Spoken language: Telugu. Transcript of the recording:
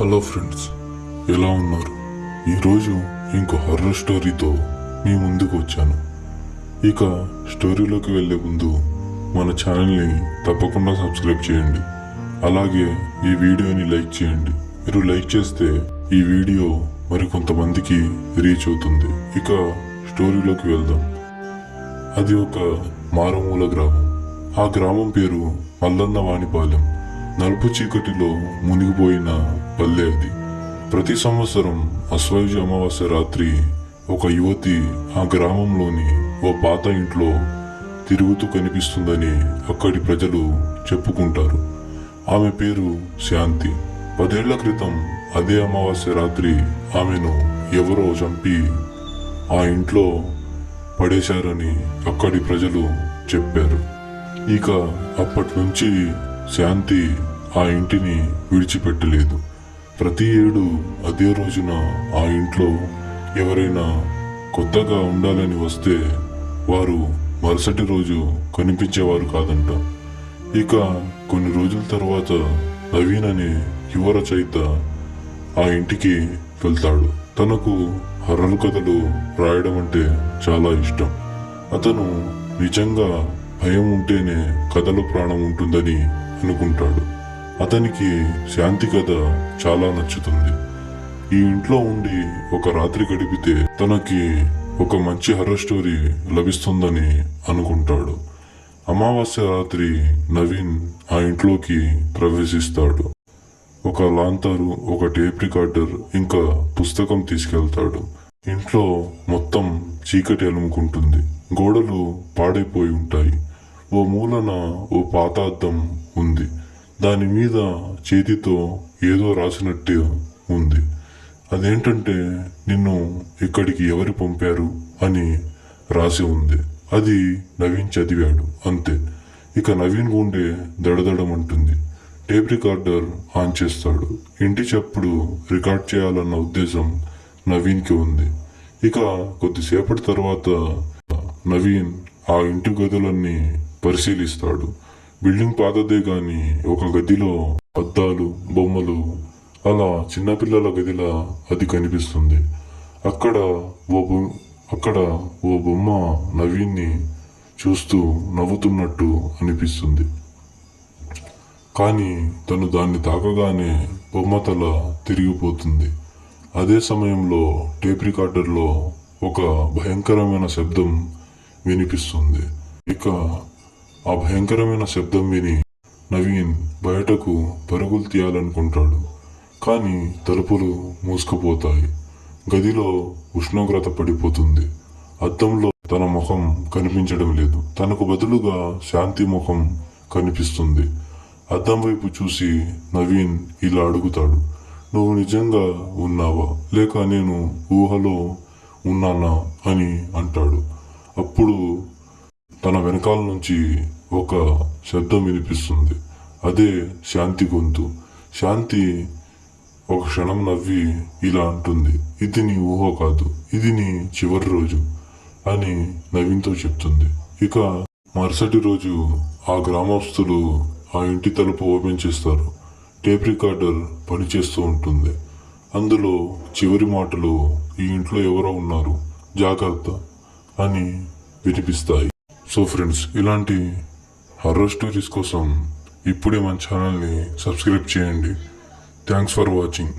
హలో ఫ్రెండ్స్ ఎలా ఉన్నారు? ఈరోజు ఇంకో హర్రర్ స్టోరీతో మీ ముందుకు వచ్చాను. ఇక స్టోరీలోకి వెళ్ళే ముందు మన ఛానల్ని తప్పకుండా సబ్స్క్రైబ్ చేయండి. అలాగే ఈ వీడియోని లైక్ చేయండి. మీరు లైక్ చేస్తే ఈ వీడియో మరి కొంతమందికి రీచ్ అవుతుంది. ఇక స్టోరీలోకి వెళ్దాం. అది ఒక మారుమూల గ్రామం. ఆ గ్రామం పేరు మల్లన్న వాణిపాలెం నలుపు చీకటిలో మునిగిపోయిన పల్లె అది. ప్రతి సంవత్సరం అశ్వయుజ అమావాస్య రాత్రి ఒక యువతి ఆ గ్రామంలోని ఓ పాత ఇంట్లో తిరుగుతూ కనిపిస్తుందని అక్కడి ప్రజలు చెప్పుకుంటారు. ఆమె పేరు శాంతి. పదేళ్ళ క్రితం అదే అమావాస్య రాత్రి ఆమెను ఎవరో చంపి ఆ ఇంట్లో పడేశారని అక్కడి ప్రజలు చెప్పారు. ఇక అప్పటి నుంచి శాంతి ఆ ఇంటిని విడిచిపెట్టలేదు. ప్రతి ఏడు అదే రోజున ఆ ఇంట్లో ఎవరైనా కొత్తగా ఉండాలని వస్తే వారు మరుసటి రోజు కనిపించేవారు కాదంట. ఇక కొన్ని రోజుల తర్వాత నవీన్ అనే యువ రచయిత ఆ ఇంటికి వెళ్తాడు. తనకు హర్రర్ కథలు రాయడం అంటే చాలా ఇష్టం. అతను నిజంగా భయం ఉంటేనే కథలో ప్రాణం ఉంటుందని అనుకుంటాడు. అతనికి శాంతి కథ చాలా నచ్చుతుంది. ఈ ఇంట్లో ఉండి ఒక రాత్రి గడిపితే తనకి ఒక మంచి హర్రర్ స్టోరీ లభిస్తుందని అనుకుంటాడు. అమావాస్య రాత్రి నవీన్ ఆ ఇంట్లోకి ప్రవేశిస్తాడు. ఒక లాంతరు ఒక టేప్ రికార్డర్ ఇంకా పుస్తకం తీసుకెళ్తాడు. ఇంట్లో మొత్తం చీకటి అలుముకుంటుంది. గోడలు పాడైపోయి ఉంటాయి. ఓ మూలన ఓ పాత అద్దం ఉంది. దాని మీద చేతితో ఏదో రాసినట్టు ఉంది. అదేంటంటే నిన్ను ఇక్కడికి ఎవరు పంపారు అని రాసి ఉంది. అది నవీన్ చదివాడు అంతే. ఇక నవీన్ గుండె దడదడమంటుంది. టేప్ రికార్డర్ ఆన్ చేస్తాడు. ఇంటి చప్పుడు రికార్డ్ చేయాలన్న ఉద్దేశం నవీన్కి ఉంది. ఇక కొద్దిసేపటి తర్వాత నవీన్ ఆ ఇంటి గదులన్నీ పరిశీలిస్తాడు. బిల్డింగ్ పాతదే కానీ ఒక గదిలో అద్దాలు బొమ్మలు అలా చిన్నపిల్లల గదిలా అది కనిపిస్తుంది. అక్కడ ఓ అక్కడ ఓ బొమ్మ నవీన్ని చూస్తూ నవ్వుతున్నట్టు అనిపిస్తుంది. కానీ తను దాన్ని తాకగానే బొమ్మ తల తిరిగిపోతుంది. అదే సమయంలో టేప్ రికార్డర్లో ఒక భయంకరమైన శబ్దం వినిపిస్తుంది. ఇక ఆ భయంకరమైన శబ్దం విని నవీన్ బయటకు పరుగులు తీయాలనుకుంటాడు. కానీ తలుపులు మూసుకుపోతాయి. గదిలో ఉష్ణోగ్రత పడిపోతుంది. అద్దంలో తన ముఖం కనిపించడం లేదు. తనకు బదులుగా శాంతి ముఖం కనిపిస్తుంది. అద్దం వైపు చూసి నవీన్ ఇలా అడుగుతాడు. నువ్వు నిజంగా ఉన్నావా? లేక నేను ఊహలో ఉన్నానా? అని అంటాడు. అప్పుడు తన వెనకాల నుంచి ఒక శబ్దం వినిపిస్తుంది. అదే శాంతి గొంతు. శాంతి ఒక క్షణం నవ్వి ఇలా అంటుంది. ఇది నీ ఊహ కాదు. ఇది నీ చివరి రోజు అని నవీన్తో చెప్తుంది. ఇక మరుసటి రోజు ఆ గ్రామస్తులు ఆ ఇంటి తలుపు ఓపెన్ చేస్తారు. టేప్ రికార్డర్ పనిచేస్తూ ఉంటుంది. అందులో చివరి మాటలు ఈ ఇంట్లో ఎవరో ఉన్నారు జాగ్రత్త అని వినిపిస్తాయి. సో ఫ్రెండ్స్ ఇలాంటి హర్రర్ స్టోరీస్ కోసం ఇప్పుడే మన ఛానల్ని సబ్స్క్రైబ్ చేయండి. Thanks for watching